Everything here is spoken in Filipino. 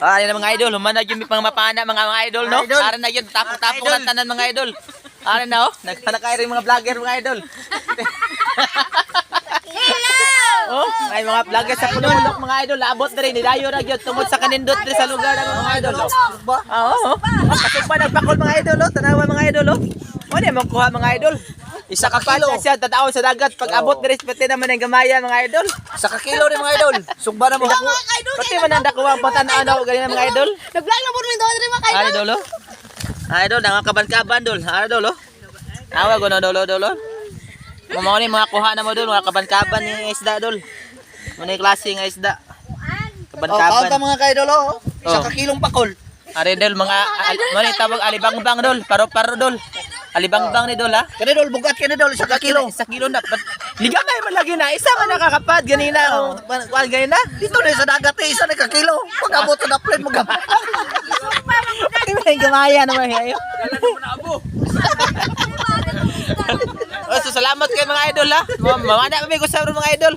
Ah, yan mga idol, humanag yung pang mapana mga mga idol, no? Idol. Ara na yun, tapong-tapong ng tanan mga idol. Ara na, oh. Nagpanakay rin mga vlogger mga idol. Oh, ay mga vlogger sa punulok mga idol, laabot na rin, nilayo na yun, tungod sa kanindot rin sa lugar ng mga idol. Oh. Ah, Oo, oh, Kapag pa nagpakol mga idol, oh. Tanawa mga idol, oh. Ano yung kuha mga idol? Isa ka kilo. siya, tataon sa dagat. Pag abot na rin, pati naman ang gamaya mga idol. Sa kakilo rin mga idol. Sugba na mo. Pati man ang dakuha ang patanaw na, ganyan mga idol. Nag-vlog na po rin doon rin mga. Idol, oh. Idol, nangangaban-kaban, dol. Idol, oh. Awa ko na, dol, oh, dol, oh. Mamaw ni mga kuha na mo dol, mga kaban-kaban ni isda, dol. Muna klase nga isda. Oh, Kaban-kaban. kaunta mga kaidol oh. Sa Oh. kakilong pakol. Ari dol, mga, yung tawag, alibangbang, dol. Paro-paro, dol. Alibangbang ni dol, ha. Kani dol bugat kani dol sa kakilo. Isa kilo na. Ba't- Ligamay man lagi na. Isa man nakakapad. Ganina. Oh. Kuhan ganina. Dito na sa dagat eh, isa na kakilo. Pag abot sa plane mo gamay. Ay, may gamaya naman. Ayo. Oh, so salamat kayo mga idol ha. Mamana pa may gusto mga idol.